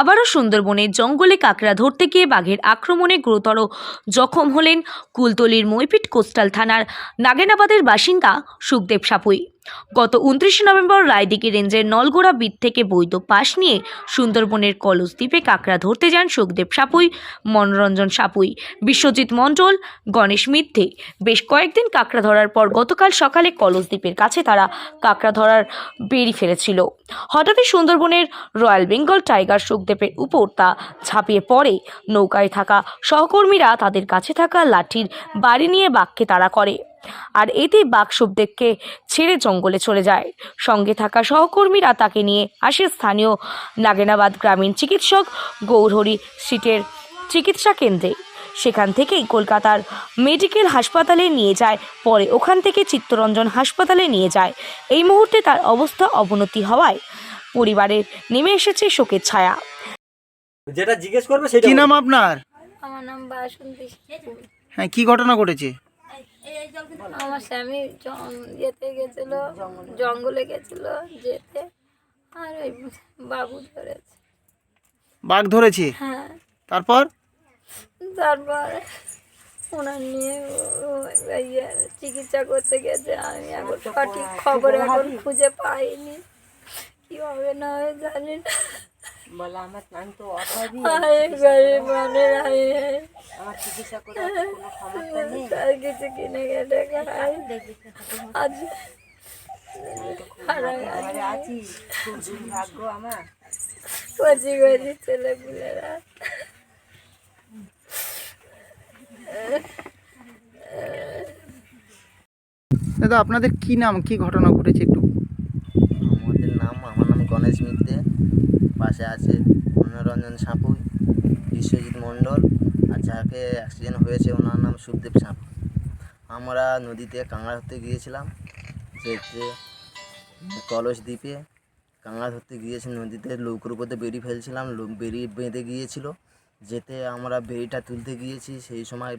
আবারও সুন্দরবনের জঙ্গলে কাকড়া ধরতে গিয়ে বাঘের আক্রমণে গুরুতর জখম হলেন কুলতলির মইপিট কোস্টাল থানার নাগেনাবাদের বাসিন্দা সুখদেব সাপুই। গত উনত্রিশে নভেম্বর রায়দিঘি রেঞ্জের নলগোড়া বিট থেকে বৈধ পাশ নিয়ে সুন্দরবনের কলস দ্বীপে কাকড়া ধরতে যান সুখদেব সাপুই, মনোরঞ্জন সাপুই, বিশ্বজিৎ মণ্ডল, গণেশ মিথ্যে বেশ কয়েকদিন কাঁকড়া ধরার পর গতকাল সকালে কলস দ্বীপের কাছে তারা কাঁকড়া ধরার বেরি ফেলেছিল। হঠাৎই সুন্দরবনের রয়্যাল বেঙ্গল টাইগার সুখদেবের উপর তা ঝাঁপিয়ে পড়ে। নৌকায় থাকা সহকর্মীরা তাদের কাছে থাকা লাঠির বাড়ি নিয়ে বাঘকে তাড়া করে। আর এতে বাঘ সুখদেবকে ছেড়ে জঙ্গলে চলে যায়। সঙ্গে থাকা সহকর্মীরা তাকে নিয়ে আসে স্থানীয় নাগেনাবাদ গ্রামীণ চিকিৎসক গৌরহরি সিটের চিকিৎসা কেন্দ্রে। সেখান থেকেই কলকাতার মেডিকেল হাসপাতালে নিয়ে যায় পরে ওখান থেকে চিত্তরঞ্জন হাসপাতালে নিয়ে যায়। এই মুহূর্তে তার অবস্থা অবনতি হওয়ায় পরিবারের নেমে এসেছে শোকের ছায়া। যেটা জিজ্ঞেস করবে সেটা কি নাম আপনার? আমার নাম বাসন্তী। হ্যাঁ কি ঘটনা ঘটেছে? আমার স্বামী জন- ইয়েতে গেছিল জঙ্গলে গেছিল যেতে আর ওই বাবু ধরেছে। বাঘ ধরেছে? হ্যাঁ। তারপর? তারপর ওনার নিয়ে ইয়ে চিকিৎসা করতে গেছে। আমি এখন সঠিক খবর এখন খুঁজে পাইনি। কি হবে না হবে জানি না। কিছু কিনে কেটে খাই আজ হারাগাছি কচি কচি ছেলে পুলেরা দাদা আপনাদের কি নাম? কি ঘটনা ঘটেছে একটু? আমাদের নাম আমার নাম গণেশ মিত্রে পাশে আছে মনোরঞ্জন সাঁপুই বিশ্বজিৎ মণ্ডল। যাকে অ্যাক্সিডেন্ট হয়েছে, ওনার নাম সুখদেব সাঁপুই আমরা নদীতে কাঁকড়া ধরতে গিয়েছিলাম, যেতে কলস দ্বীপে কাঁকড়া ধরতে গিয়েছি, নদীতে লৌকোর উপরে বেরি ফেলছিলাম বেরি বেঁধে গিয়েছিল। যেতে আমরা বেরিটা তুলতে গিয়েছি, সেই সময়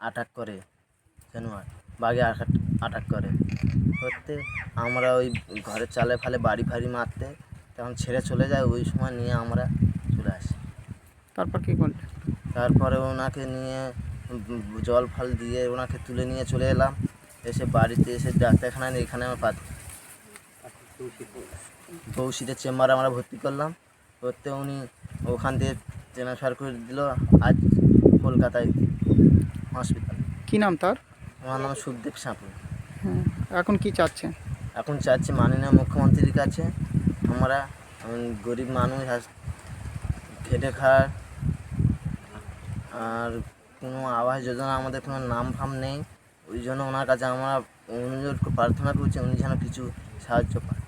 আটাক করে জানোয়ার বাঘে আটাক করে। করতে আমরা ওই ঘরের চালে ফালে বাড়ি ফাড়ি মারতে, তখন ছেড়ে চলে যায়, ওই সময় নিয়ে আমরা চলে আসি। তারপর কি করলেন? তারপরে ওনাকে নিয়ে জল ফল দিয়ে ওনাকে তুলে নিয়ে চলে এলাম। এসে বাড়িতে এসে ডাক্তারখানায় নিয়ে এখানে আমার পাত বৌসিদের চেম্বারে আমরা ভর্তি করলাম। করতে উনি ওখান থেকে ট্রান্সফার করে দিল আজ কলকাতায় হসপিটাল কি নাম তার? আমার নাম সুখদেব সাঁপুর হ্যাঁ এখন কি চাচ্ছেন? এখন চাচ্ছি মাননীয় মুখ্যমন্ত্রীর কাছে। আমরা গরিব মানুষ খেটে খাওয়ার আর কোনো আবাস যোজনা, আমাদের কোনো নাম ফাম নেই। ওই জন্য ওনার কাছে আমরা অনুরোধ প্রার্থনা করছি, উনি যেন কিছু সাহায্য পান